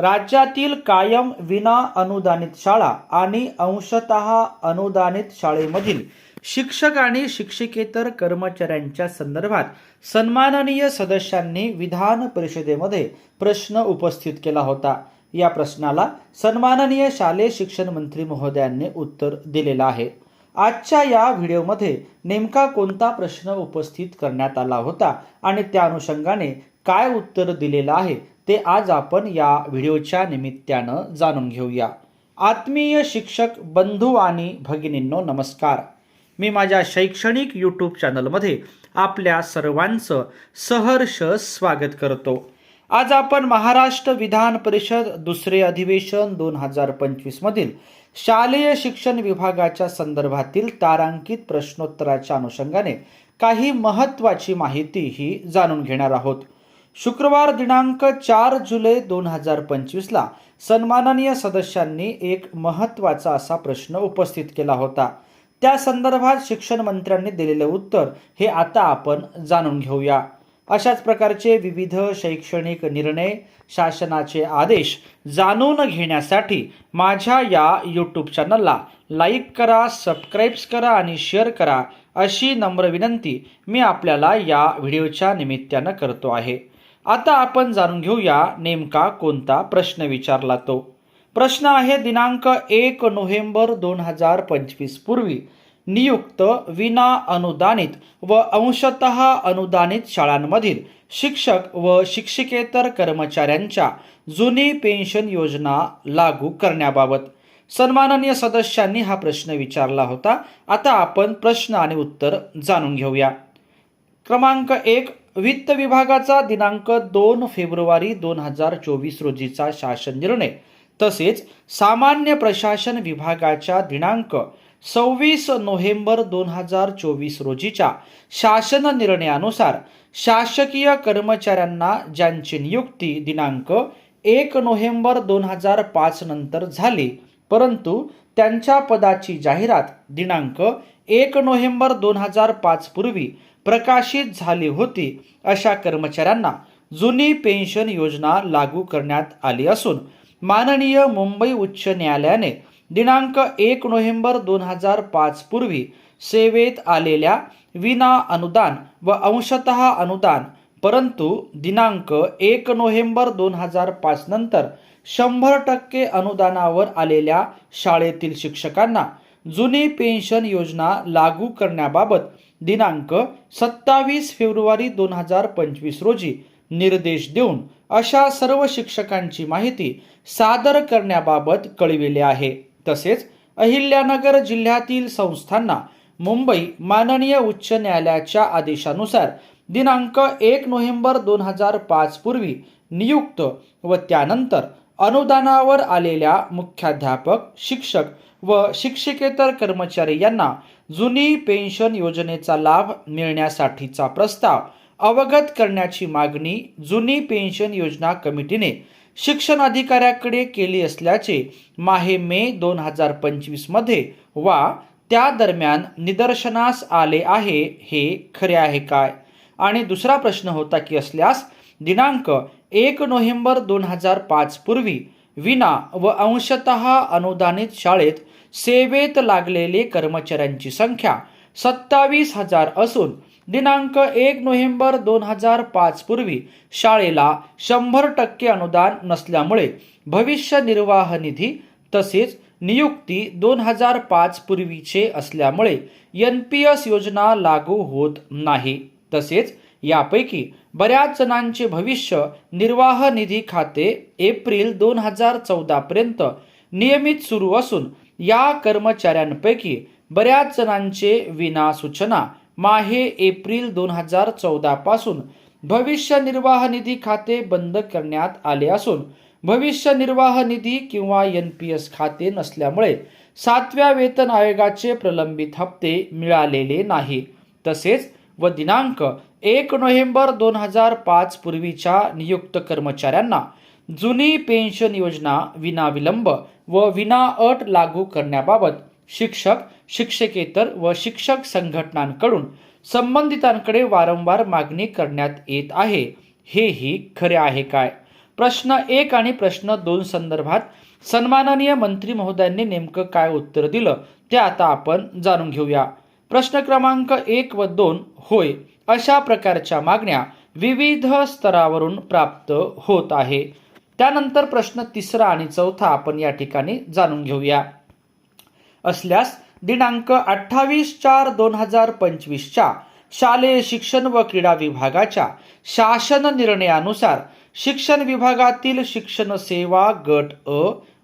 राज्यातील कायम विना अनुदानित शाळा आणि अंशतः अनुदानित शाळेमधील शिक्षक आणि शिक्षिकेतर कर्मचाऱ्यांच्या संदर्भात सन्माननीय सदस्यांनी विधान परिषदेमध्ये प्रश्न उपस्थित केला होता. या प्रश्नाला सन्माननीय शालेय शिक्षण मंत्री महोदयांनी उत्तर दिलेलं आहे. आजच्या या व्हिडिओमध्ये नेमका कोणता प्रश्न उपस्थित करण्यात आला होता आणि त्या अनुषंगाने काय उत्तर दिलेलं आहे ते आज आपण या व्हिडिओच्या निमित्तानं जाणून घेऊया. आत्मीय शिक्षक बंधू आणि भगिनींनो नमस्कार. मी माझ्या शैक्षणिक यूट्यूब चॅनलमध्ये आपल्या सर्वांचं सहर्ष स्वागत करतो. आज आपण महाराष्ट्र विधान परिषद दुसरे अधिवेशन दोन हजार पंचवीसमधील शालेय शिक्षण विभागाच्या संदर्भातील तारांकित प्रश्नोत्तराच्या अनुषंगाने काही महत्त्वाची माहिती ही जाणून घेणार आहोत. शुक्रवार दिनांक चार जुलै दोन हजार पंचवीसला सन्माननीय सदस्यांनी एक महत्त्वाचा असा प्रश्न उपस्थित केला होता. त्या संदर्भात शिक्षण मंत्र्यांनी दिलेले उत्तर हे आता आपण जाणून घेऊया. अशाच प्रकारचे विविध शैक्षणिक निर्णय शासनाचे आदेश जाणून घेण्यासाठी माझ्या या यूट्यूब चॅनलला लाईक करा सबस्क्राईब्स करा आणि शेअर करा अशी नम्र विनंती मी आपल्याला या व्हिडिओच्या निमित्तानं करतो आहे. आता आपण जाणून घेऊया नेमका कोणता प्रश्न विचारला तो. प्रश्न आहे दिनांक एक नोव्हेंबर दोन हजार पंचवीस पूर्वी नियुक्त विना अनुदानित व अंशतः अनुदानित शाळांमधील शिक्षक व शिक्षिकेतर कर्मचाऱ्यांच्या जुनी पेन्शन योजना लागू करण्याबाबत सन्माननीय सदस्यांनी हा प्रश्न विचारला होता. आता आपण प्रश्न आणि उत्तर जाणून घेऊया. क्रमांक एक वित्त विभागाचा दिनांक दोन फेब्रुवारी दोन हजार चोवीस रोजीचा शासन निर्णय. तसेच सामान्य प्रशासन विभागाच्या दिनांक सव्वीस नोव्हेंबर दोन हजार चोवीस रोजीच्या शासन निर्णयानुसार शासकीय कर्मचाऱ्यांना ज्यांची नियुक्ती दिनांक एक नोव्हेंबर दोन हजार पाच नंतर झाली परंतु त्यांच्या पदाची जाहिरात दिनांक एक नोव्हेंबर दोन हजार पाच पूर्वी प्रकाशित झाली होती अशा कर्मचाऱ्यांना जुनी पेन्शन योजना लागू करण्यात आली असून माननीय मुंबई उच्च न्यायालयाने दिनांक एक नोव्हेंबर दोन हजार पाच पूर्वी सेवेत आलेल्या विना अनुदान व अंशतः अनुदान परंतु दिनांक एक नोव्हेंबर दोन हजार पाच नंतर शंभर टक्के अनुदानावर आलेल्या शाळेतील शिक्षकांना जुनी पेन्शन योजना लागू करण्याबाबत दिनांक सत्तावीस फेब्रुवारी दोन हजार पंचवीस रोजी निर्देश देऊन अशा सर्व शिक्षकांची माहिती सादर करण्याबाबत कळविले आहे. तसेच अहिल्यानगर जिल्ह्यातील संस्थांना मुंबई माननीय उच्च न्यायालयाच्या आदेशानुसार दिनांक एक नोव्हेंबर दोन हजार पाच पूर्वी नियुक्त व त्यानंतर अनुदानावर आलेल्या मुख्याध्यापक शिक्षक व शिक्षकेतर कर्मचारी यांना जुनी पेन्शन योजनेचा लाभ मिळण्यासाठीचा प्रस्ताव अवगत करण्याची मागणी जुनी पेन्शन योजना कमिटीने शिक्षण अधिकाऱ्याकडे केली असल्याचे माहे मे दोन हजार पंचवीसमध्ये वा त्या दरम्यान निदर्शनास आले आहे हे खरे आहे काय? आणि दुसरा प्रश्न होता की असल्यास दिनांक एक नोव्हेंबर दोन हजार पाच पूर्वी विना व अंशतः अनुदानित शाळेत सेवेत लागलेले कर्मचाऱ्यांची संख्या सत्तावीस हजार असून दिनांक एक नोव्हेंबर दोन हजार पाच पूर्वी शाळेला शंभर टक्के अनुदान नसल्यामुळे भविष्य निर्वाह निधी तसेच नियुक्ती दोन हजार पाच पूर्वीचे असल्यामुळे एन पी एस योजना लागू होत नाही. तसेच यापैकी बऱ्याच जणांचे भविष्य निर्वाह निधी खाते एप्रिल दोन हजार चौदापर्यंत नियमित सुरू असून या कर्मचाऱ्यांपैकी बऱ्याच जणांचे विना सूचना माहे एप्रिल दोन हजार चौदा पासून भविष्य निर्वाह निधी खाते बंद करण्यात आले असून भविष्य निर्वाह निधी किंवा एन पी एस खाते नसल्यामुळे सातव्या वेतन आयोगाचे प्रलंबित हप्ते मिळालेले नाही. तसेच व दिनांक एक नोव्हेंबर दोन हजार पाच पूर्वीच्या नियुक्त कर्मचाऱ्यांना जुनी पेन्शन योजना विनाविलंब व विना अट लागू करण्याबाबत शिक्षक शिक्षकेतर व शिक्षक संघटनांकडून संबंधितांकडे वारंवार मागणी करण्यात येत आहे. हेही खरे आहे काय? प्रश्न एक आणि प्रश्न दोन संदर्भात सन्माननीय मंत्री महोदयांनी नेमकं काय उत्तर दिलं ते आता आपण जाणून घेऊया. प्रश्न क्रमांक एक व दोन होय. अशा प्रकारच्या मागण्या विविध स्तरावरून प्राप्त होत आहे. त्यानंतर प्रश्न तिसरा आणि चौथा आपण या ठिकाणी जाणून घेऊया. असल्यास दिनांक अठ्ठावीस चार दोन हजार पंचवीसच्या शालेय शिक्षण व क्रीडा विभागाच्या शासन निर्णयानुसार शिक्षण विभागातील शिक्षण सेवा गट अ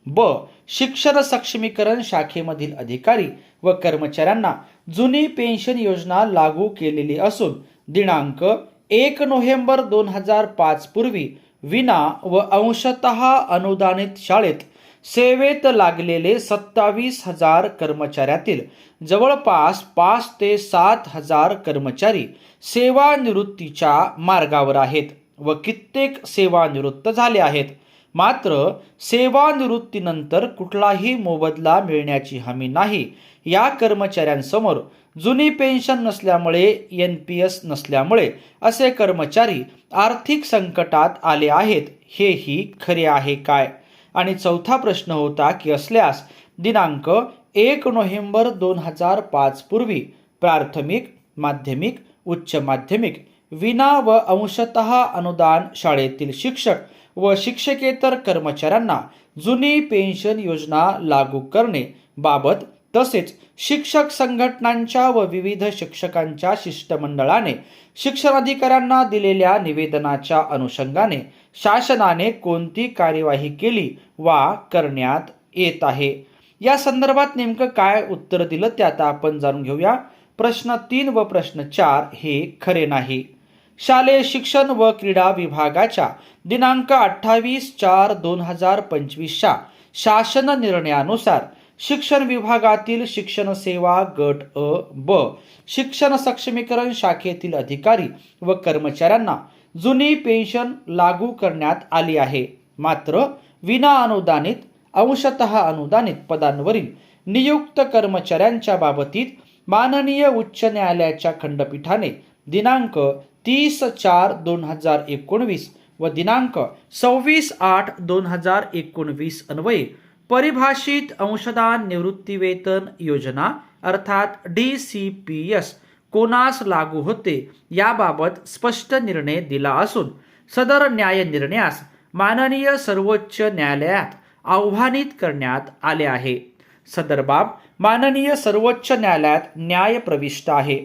ब शिक्षण सक्षमीकरण शाखेमधील अधिकारी व कर्मचाऱ्यांना जुनी पेन्शन योजना लागू केलेली असून दिनांक एक नोव्हेंबर दोन हजार पाच पूर्वी विना व अंशतः अनुदानित शाळेत सेवेत लागलेले सत्तावीस हजार कर्मचाऱ्यातील जवळपास पाच ते सात हजार कर्मचारी सेवानिवृत्तीच्या मार्गावर आहेत व कित्येक सेवानिवृत्त झाले आहेत. मात्र सेवानिवृत्तीनंतर कुठलाही मोबदला मिळण्याची हमी नाही. या कर्मचाऱ्यांसमोर जुनी पेन्शन नसल्यामुळे एन पी एस नसल्यामुळे असे कर्मचारी आर्थिक संकटात आले आहेत. हेही खरे आहे काय? आणि चौथा प्रश्न होता की असल्यास दिनांक एक नोव्हेंबर दोन हजार पाच पूर्वी प्राथमिक माध्यमिक उच्च माध्यमिक विना व अंशतः अनुदान शाळेतील शिक्षक व शिक्षकेतर कर्मचाऱ्यांना जुनी पेन्शन योजना लागू करणे बाबत तसेच शिक्षक संघटनांच्या व विविध शिक्षकांच्या शिष्टमंडळाने शिक्षणाधिकाऱ्यांना दिलेल्या निवेदनाच्या अनुषंगाने शासनाने कोणती कार्यवाही केली वा करण्यात येत आहे? या संदर्भात नेमकं काय उत्तर दिलं? ते आता आपण जाणून घेऊया. प्रश्न तीन व प्रश्न चार हे खरे नाही. शालेय शिक्षण व क्रीडा विभागाच्या दिनांक अठ्ठावीस चार दोन हजार पंचवीसच्या शासन निर्णयानुसार शिक्षण विभागातील शिक्षण सेवा गट अ ब शिक्षण सक्षमीकरण शाखेतील अधिकारी व कर्मचाऱ्यांना जुनी पेन्शन लागू करण्यात आली आहे. मात्र विना अनुदानित अंशतः अनुदानित पदांवरील नियुक्त कर्मचाऱ्यांच्या बाबतीत माननीय उच्च न्यायालयाच्या खंडपीठाने दिनांक तीस चार दोन हजार एकोणवीस व दिनांक सव्वीस आठ दोन हजार एकोणवीस अन्वये परिभाषित अंशदान निवृत्तीवेतन योजना अर्थात डी सी पी एस कोणास लागू होते याबाबत स्पष्ट निर्णय दिला असून सदर न्याय निर्णयास माननीय सर्वोच्च न्यायालयात आव्हानित करण्यात आले आहे. सदर बाब माननीय सर्वोच्च न्यायालयात न्याय प्रविष्ट आहे.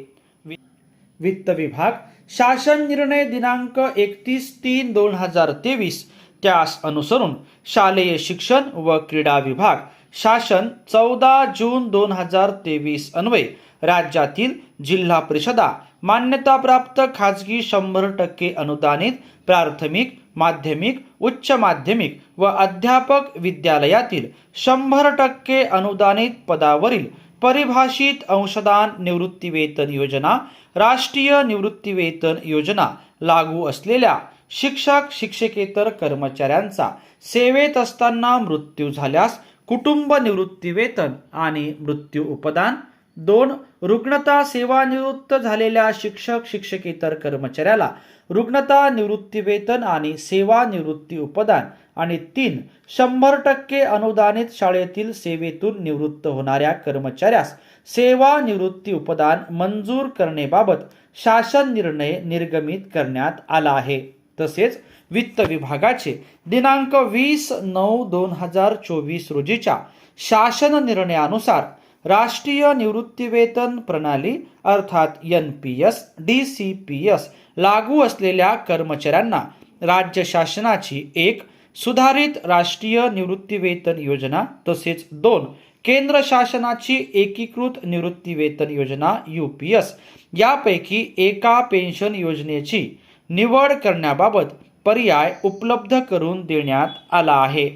वित्त विभाग शासन निर्णय दिनांक एकतीस तीन दोन हजार तेवीस. त्यास अनुसरून शालेय शिक्षण व क्रीडा विभाग शासन चौदा जून दोन हजार तेवीस अन्वये राज्यातील जिल्हा परिषदा मान्यताप्राप्त खाजगी शंभर टक्के अनुदानित प्राथमिक माध्यमिक उच्च माध्यमिक व अध्यापक विद्यालयातील शंभर टक्के अनुदानित पदावरील परिभाषित अंशदान निवृत्तीवेतन योजना राष्ट्रीय निवृत्तीवेतन योजना लागू असलेल्या शिक्षक शिक्षकेतर कर्मचाऱ्यांचा सेवेत असताना मृत्यू झाल्यास कुटुंब निवृत्तीवेतन आणि मृत्यू उपदान दोन रुग्णता सेवानिवृत्त झालेल्या शिक्षक शिक्षकेतर कर्मचाऱ्याला रुग्णता निवृत्तीवेतन आणि सेवानिवृत्ती उपदान आणि तीन शंभर टक्के अनुदानित शाळेतील सेवेतून निवृत्त होणाऱ्या कर्मचाऱ्यास सेवानिवृत्ती उपदान मंजूर करण्याबाबत शासन निर्णय निर्गमित करण्यात आला आहे. तसेच वित्त विभागाचे दिनांक वीस नऊ दोन हजार चोवीस रोजीच्या शासन निर्णयानुसार राष्ट्रीय निवृत्तीवेतन प्रणाली अर्थात N P S D C P S लागू असलेल्या कर्मचाऱ्यांना राज्य शासनाची एक सुधारित राष्ट्रीय निवृत्तीवेतन योजना तसेच दोन केंद्र शासनाची एकीकृत निवृत्तीवेतन योजना यू पी एस. यापैकी एका पेन्शन योजनेची निवड करण्याबाबत पर्याय उपलब्ध करून देण्यात आला आहे.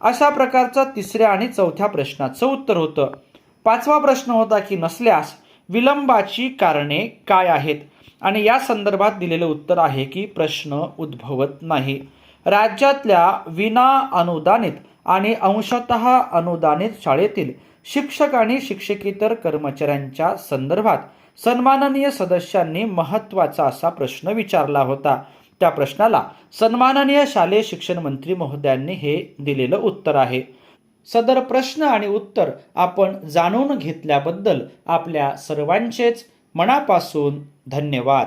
अशा प्रकारचं तिसऱ्या आणि चौथ्या प्रश्नाचं उत्तर होतं. पाचवा प्रश्न होता की नसल्यास विलंबाची कारणे काय आहेत? आणि या संदर्भात दिलेलं उत्तर आहे की प्रश्न उद्भवत नाही. राज्यातल्या विना अनुदानित आणि अंशतः अनुदानित शाळेतील शिक्षक आणि शिक्षकेतर कर्मचाऱ्यांच्या संदर्भात सन्माननीय सदस्यांनी महत्त्वाचा असा प्रश्न विचारला होता. त्या प्रश्नाला सन्माननीय शालेय शिक्षण मंत्री महोदयांनी हे दिलेलं उत्तर आहे. सदर प्रश्न आणि उत्तर आपण जाणून घेतल्याबद्दल आपल्या सर्वांचेच मनापासून धन्यवाद.